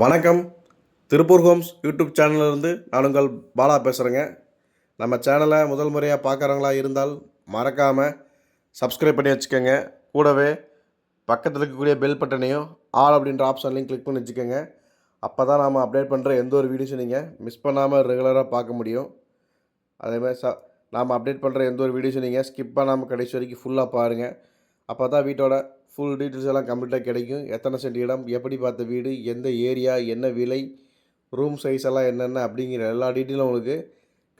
வணக்கம். Tiruppur Holmes YouTube சேனலிருந்து நான் உங்கள் பாலா பேசுகிறேங்க நம்ம சேனலை முதல் முறையாக பார்க்குறவங்களா இருந்தால் மறக்காமல் சப்ஸ்கிரைப் பண்ணி வச்சுக்கோங்க. கூடவே பக்கத்தில் இருக்கக்கூடிய பெல் பட்டனையும் ஆல் அப்படின்ற ஆப்ஷன்லையும் கிளிக் பண்ணி வச்சுக்கோங்க. அப்போ தான் நாம் அப்டேட் பண்ணுற எந்த ஒரு வீடியோஸும் நீங்கள் மிஸ் பண்ணாமல் ரெகுலராக பார்க்க முடியும். அதேமாதிரி ச நாம் அப்டேட் பண்ணுற எந்த ஒரு வீடியோஸும் நீங்கள் ஸ்கிப் பண்ணாமல் கடைசி வரைக்கும் ஃபுல்லாக பாருங்கள் அப்போ தான் வீட்டோட ஃபுல் டீட்டெயில்ஸ் எல்லாம் கம்ப்ளீட்டாக கிடைக்கும். எத்தனை சென்ட் இடம் எப்படி பார்த்த வீடு எந்த ஏரியா என்ன விலை ரூம் சைஸ் எல்லாம் என்னென்ன அப்படிங்கிற எல்லா டீட்டெயிலும் உங்களுக்கு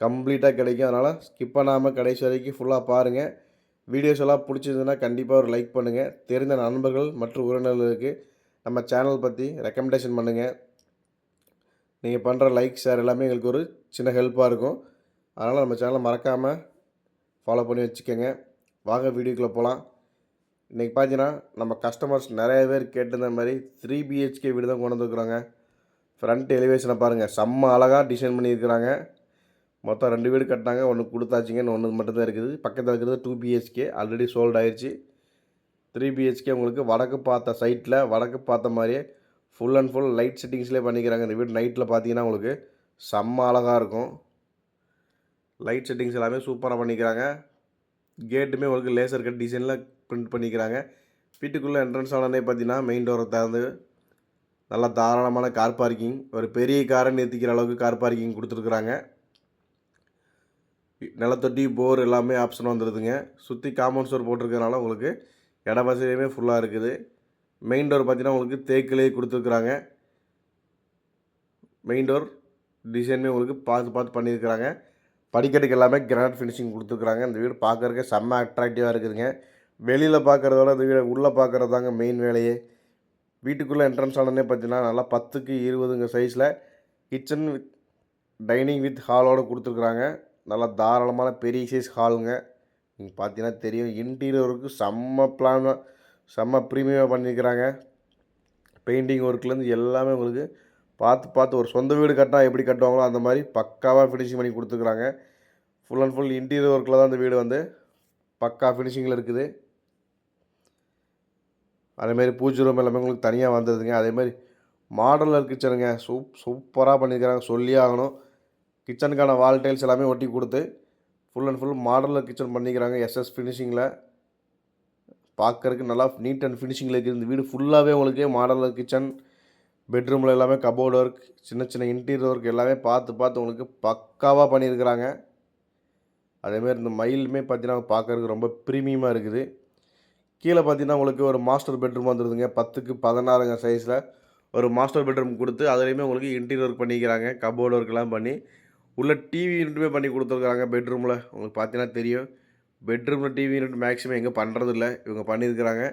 கம்ப்ளீட்டாக கிடைக்கும். அதனால் ஸ்கிப் பண்ணாமல் கடைசி வரைக்கும் ஃபுல்லாக பாருங்கள் வீடியோஸ் எல்லாம் பிடிச்சிருந்ததுன்னா கண்டிப்பாக ஒரு லைக் பண்ணுங்கள் தெரிந்த நண்பர்கள் மற்றும் உறவினர்களுக்கு நம்ம சேனல் பற்றி ரெக்கமெண்டேஷன் பண்ணுங்கள் நீங்கள் பண்ணுற லைக் ஷேர் எல்லாமே எங்களுக்கு ஒரு சின்ன ஹெல்ப்பாக இருக்கும். அதனால் நம்ம சேனலை மறக்காமல் ஃபாலோ பண்ணி வச்சுக்கோங்க. வாங்க வீடியோக்குள்ளே போகலாம் இன்றைக்கி பார்த்தீங்கன்னா நம்ம கஸ்டமர்ஸ் நிறைய பேர் கேட்டிருந்த மாதிரி த்ரீ பிஹெச்கே வீடு தான் கொண்டு வந்துருக்குறாங்க. ஃப்ரண்ட் எலிவேஷனை பாருங்கள் செம்ம அழகாக டிசைன் பண்ணியிருக்கிறாங்க. மொத்தம் ரெண்டு வீடு கட்டினாங்க ஒன்று கொடுத்தாச்சிங்கன்னு ஒன்று மட்டும்தான் இருக்குது. பக்கத்தில் இருக்கிறது டூ பிஹெச்கே ஆல்ரெடி சோல்ட் ஆயிடுச்சு த்ரீ பிஹெச்கே உங்களுக்கு வடக்கு பார்த்த சைட்டில் வடக்கு பார்த்த மாதிரியே ஃபுல் அண்ட் ஃபுல் லைட் செட்டிங்ஸ்லேயே பண்ணிக்கிறாங்க. இந்த வீடு நைட்டில் பார்த்தீங்கன்னா உங்களுக்கு செம்ம அழகாக இருக்கும். லைட் செட்டிங்ஸ் எல்லாமே சூப்பராக பண்ணிக்கிறாங்க. கேட்டுமே உங்களுக்கு லேசர் கட் டிசைனில் பிரிண்ட் பண்ணிக்கிறாங்க. வீட்டுக்குள்ளே என்ட்ரன்ஸ் ஆனோடனே பார்த்தீங்கன்னா மெயின் டோரை திறந்து நல்லா தாராளமான கார் பார்க்கிங் ஒரு பெரிய காரை நிறுத்திக்கிற அளவுக்கு கார் பார்க்கிங் கொடுத்துருக்குறாங்க. நிலத்தொட்டி போர் எல்லாமே ஆப்ஷன் வந்துடுதுங்க சுற்றி காம்பவுண்ட் ஸ்டோர் போட்டிருக்கறனால உங்களுக்கு இட வசதியுமே ஃபுல்லாக இருக்குது. மெயின் டோர் பார்த்தீங்கன்னா உங்களுக்கு தேக்கிலே கொடுத்துருக்குறாங்க. மெயின் டோர் டிசைனுமே உங்களுக்கு பார்த்து பார்த்து பண்ணியிருக்கிறாங்க. படிக்கட்டுக்கு எல்லாமே கிரானைட் ஃபினிஷிங் கொடுத்துருக்குறாங்க. இந்த வீடு பார்க்குறக்கு செம்ம அட்ராக்டிவாக இருக்குதுங்க. வெளியில் பார்க்குறதோட இந்த வீடை உள்ளே பார்க்குறது தாங்க மெயின் வேலையே. வீட்டுக்குள்ளே என்ட்ரன்ஸ் ஆனதே பார்த்தீங்கன்னா நல்லா பத்துக்கு இருபதுங்க சைஸில் கிச்சன் வித் டைனிங் வித் ஹாலோடு கொடுத்துருக்குறாங்க. நல்லா தாராளமான பெரிய சைஸ் ஹாலுங்க நீங்கள் பார்த்தீங்கன்னா தெரியும் இன்டீரியருக்கு செம்ம பிளான் செம்ம ப்ரீமியமாக பண்ணியிருக்கிறாங்க பெயிண்டிங் ஒர்க்லேருந்து எல்லாமே உங்களுக்கு பார்த்து பார்த்து ஒரு சொந்த வீடு கட்டினா எப்படி கட்டுவாங்களோ அந்த மாதிரி பக்காவாக ஃபினிஷிங் பண்ணி கொடுத்துருக்குறாங்க. ஃபுல் அண்ட் ஃபுல் இன்டீரியர் ஒர்க்கில் தான் அந்த வீடு வந்து பக்கா ஃபினிஷிங்கில் இருக்குது. அதேமாரி பூஜை ரூம் எல்லாமே உங்களுக்கு தனியாக வந்ததுங்க. அதேமாதிரி மாடலர் கிச்சனுங்க சூப் சூப்பராக பண்ணியிருக்கிறாங்க சொல்லியே ஆகணும். கிச்சனுக்கான வால் டைல்ஸ் எல்லாமே ஒட்டி கொடுத்து full and full modular kitchen பண்ணிக்கிறாங்க. எஸ்எஸ் ஃபினிஷிங்கில் பார்க்குறதுக்கு நல்லா நீட் அண்ட் ஃபினிஷிங்கில் இருக்குது இந்த வீடு ஃபுல்லாகவே உங்களுக்கு மாடலர் கிச்சன் பெட்ரூமில் எல்லாமே கபோர்டு ஒர்க் சின்ன சின்ன இன்டீரியர் ஒர்க் எல்லாமே பார்த்து பார்த்து உங்களுக்கு பக்காவாக பண்ணியிருக்கிறாங்க அதேமாரி இந்த மயிலுமே பார்த்தீங்கன்னா பார்க்குறதுக்கு ரொம்ப ப்ரீமியமாக இருக்குது. கீழே பார்த்தீங்கன்னா உங்களுக்கு ஒரு மாஸ்டர் பெட்ரூம் வந்துடுதுங்க பத்துக்கு பதினாறுங்க சைஸில் ஒரு மாஸ்டர் பெட்ரூம் கொடுத்து அதுலேயுமே உங்களுக்கு இன்டீரியர் ஒர்க் பண்ணிக்கிறாங்க. கபோர்டு ஒர்க்லாம் பண்ணி உள்ள டிவி யூனிட்டுமே பண்ணி கொடுத்துருக்குறாங்க பெட்ரூமில் உங்களுக்கு பார்த்தீங்கன்னா தெரியும். பெட்ரூமில் டிவி யூனிட் மேக்ஸிமம் எங்கே பண்ணுறதில்ல இவங்க பண்ணியிருக்கிறாங்க.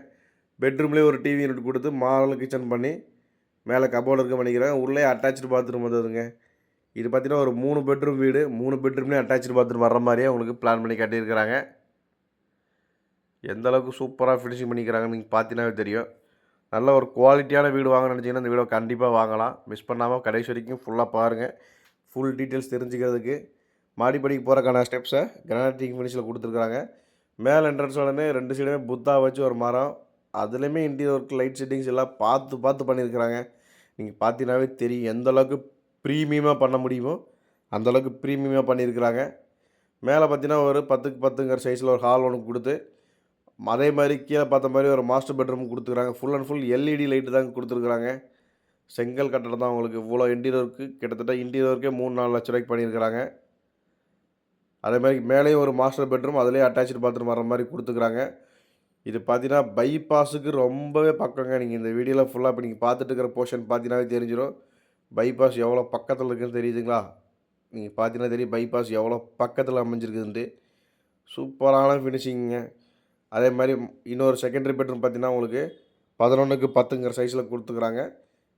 பெட்ரூம்லேயே ஒரு டிவி யூனிட் கொடுத்து மாடல் கிச்சன் பண்ணி மேலே கபோர்டு இருக்க பண்ணிக்கிறாங்க. உள்ளே அட்டாச்சு பாத்ரூம் வந்ததுங்க. இது பார்த்தீங்கன்னா ஒரு மூணு பெட்ரூம் வீடு. மூணு பெட்ரூம்லேயும் அட்டாச்சு பாத்ரூம் வர்ற மாதிரியே உங்களுக்கு பிளான் பண்ணி கட்டியிருக்கிறாங்க. எந்த அளவுக்கு சூப்பராக ஃபினிஷிங் பண்ணிக்கிறாங்கன்னு நீங்கள் பார்த்தீங்கன்னாவே தெரியும். நல்ல ஒரு குவாலிட்டியான வீடு வாங்க நினச்சிங்கன்னா இந்த வீடை கண்டிப்பாக வாங்கலாம். மிஸ் பண்ணாமல் கடைசி வரைக்கும் ஃபுல்லாக பாருங்கள் ஃபுல் டீட்டெயில்ஸ் தெரிஞ்சுக்கிறதுக்கு. மாடிப்படிக்கு போகிறக்கான ஸ்டெப்ஸை கிரானைட்டிங் ஃபினிஷில் கொடுத்துருக்குறாங்க. மேலே என்ட்ரன்ஸ் உடனே ரெண்டு சைடுமே புத்தா வச்சு ஒரு மரம். அதுலேயுமே இன்டீரியர் ஒர்க் லைட் செட்டிங்ஸ் எல்லாம் பார்த்து பார்த்து பண்ணியிருக்கிறாங்க. நீங்கள் பார்த்தீங்கன்னாவே தெரியும் எந்த அளவுக்கு ப்ரீமியமாக பண்ண முடியுமோ அந்தளவுக்கு ப்ரீமியமாக பண்ணியிருக்கிறாங்க. மேலே பார்த்தீங்கன்னா ஒரு பத்துக்கு பத்துங்கிற சைஸில் ஒரு ஹால் ஒன்று கொடுத்து அதே மாதிரி கீழே பார்த்த மாதிரி ஒரு மாஸ்டர் பெட்ரூம் கொடுத்துருக்குறாங்க full and full LED light தான் கொடுத்துருக்குறாங்க செங்கல் கட்டடம் தான் உங்களுக்கு இவ்வளோ இன்டீரியருக்கு கிட்டத்தட்ட இன்டீரியருக்கே மூணு நாலு லட்ச ரூபாய்க்கு பண்ணியிருக்கிறாங்க. அதே மாதிரி மேலேயும் ஒரு மாஸ்டர் பெட்ரூம் அதிலே அட்டாச்சு பாத்ரூம் வர மாதிரி கொடுத்துருக்குறாங்க இது பார்த்தீங்கன்னா பைபாஸுக்கு ரொம்பவே பக்கங்க. நீங்கள் இந்த வீடியோவில் ஃபுல்லாக இப்போ நீங்கள் பார்த்துட்டு இருக்கிற போர்ஷன் பார்த்தீங்கன்னாவே தெரிஞ்சிடும் பைபாஸ் எவ்வளோ பக்கத்தில் இருக்குதுன்னு தெரியுதுங்களா? நீங்கள் பார்த்தீங்கன்னா தெரியும் பைபாஸ் எவ்வளோ பக்கத்தில் அமைஞ்சிருக்குதுன்ட்டு. சூப்பரான ஃபினிஷிங்க அதே மாதிரி இன்னொரு செகண்டரி பெட்ரூம் பார்த்தீங்கன்னா உங்களுக்கு பதினொன்றுக்கு பத்துங்கிற சைஸில் கொடுத்துக்குறாங்க.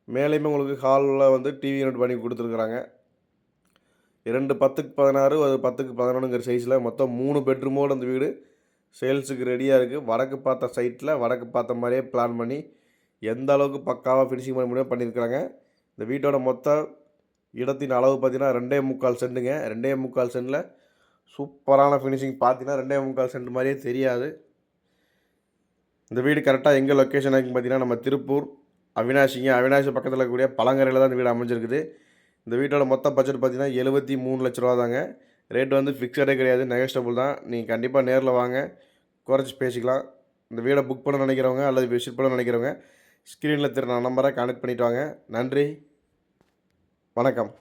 மேலேயுமே உங்களுக்கு ஹாலில் வந்து டிவி யூனிட் பண்ணி கொடுத்துருக்குறாங்க. இரண்டு பத்துக்கு பதினாறு ஒரு பத்துக்கு பதினொன்றுங்கிற சைஸில் மொத்தம் மூணு பெட்ரூமோடு அந்த வீடு சேல்ஸுக்கு ரெடியாக இருக்குது வடக்கு பார்த்த சைட்டில் வடக்கு பார்த்த மாதிரியே பிளான் பண்ணி எந்த அளவுக்கு பக்காவாக ஃபினிஷிங் பண்ண முடியும் பண்ணியிருக்கிறாங்க இந்த வீட்டோட மொத்த இடத்தின் அளவு பார்த்தீங்கன்னா ரெண்டே முக்கால் சென்ட்டுங்க ரெண்டே முக்கால் சென்டில் சூப்பரான ஃபினிஷிங் பார்த்தீங்கன்னா ரெண்டே முக்கால் சென்ட் மாதிரியே தெரியாது. இந்த வீடு கரெக்டாக எங்கே லொக்கேஷன் ஆகின்னு பார்த்தீங்கன்னா நம்ம திருப்பூர் அவினாஷிங்க அவினாஷி பக்கத்தில் இருக்கக்கூடிய பழங்கரையில் தான் இந்த வீடு அமைஞ்சிருக்குது. இந்த வீட்டோட மொத்த பட்ஜெட் பார்த்தீங்கன்னா எழுபத்தி மூணு லட்ச ரூபா தாங்க. ரேட் வந்து ஃபிக்ஸடே கிடையாது நெகஸ்டபுள் தான். நீங்கள் கண்டிப்பாக நேரில் வாங்க. குறைச்சி பேசிக்கலாம். இந்த வீடை புக் பண்ண நினைக்கிறவங்க அல்லது விசிட் பண்ண நினைக்கிறவங்க ஸ்க்ரீனில் திரு நம்பரை கான்டெக்ட் பண்ணிவிட்டு வாங்க. நன்றி. வணக்கம்.